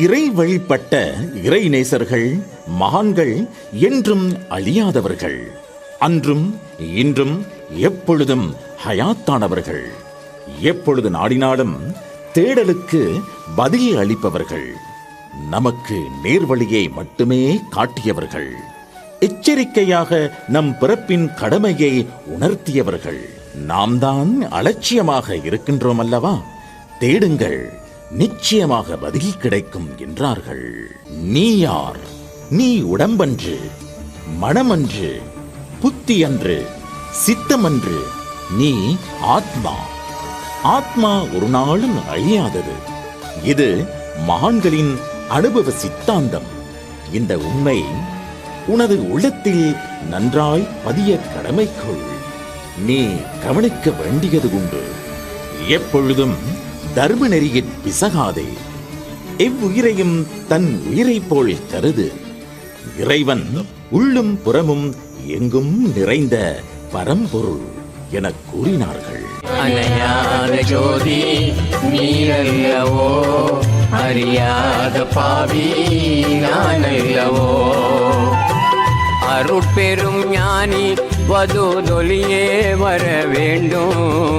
இறை வழிபட்ட இறை நேசர்கள் மகான்கள் என்றும் அழியாதவர்கள். அன்றும் இன்றும் எப்பொழுதும் ஹயாத்தானவர்கள். எப்பொழுது நாடினாலும் தேடலுக்கு பதில் அளிப்பவர்கள். நமக்கு நேர்வழியை மட்டுமே காட்டியவர்கள். எச்சரிக்கையாக நம் பிறப்பின் கடமையை உணர்த்தியவர்கள். நாம் தான் அலட்சியமாக இருக்கின்றோம் அல்லவா? தேடுங்கள். நிச்சயமாக பதில் கிடைக்கும் என்றார்கள். நீ யார்? நீ உடம்பன்று மனமன்று புத்தி அன்று சித்தமன்று நீ ஆத்மா. ஆத்மா ஒரு நாளும் அழியாதது. இது மகான்களின் அனுபவ சித்தாந்தம். இந்த உண்மை உனது உள்ளத்தில் நன்றாய் பதிய கடமைக்குள். நீ கவனிக்க வேண்டியது உண்டு. எப்பொழுதும் தர்ம நெறியில் பிசகாதே. எவ்வுயிரையும் தன் உயிரைப் போல் கருது இறைவன் உள்ளும் புறமும் எங்கும் நிறைந்த பரம்பொருள் எனக் கூறினார்கள். அணையாத ஜோதி நீரல்லவோ? அறியாத பாவி நானல்லவோ? அருட்பெரும் ஞானி வதுதொலியே வர வேண்டும்.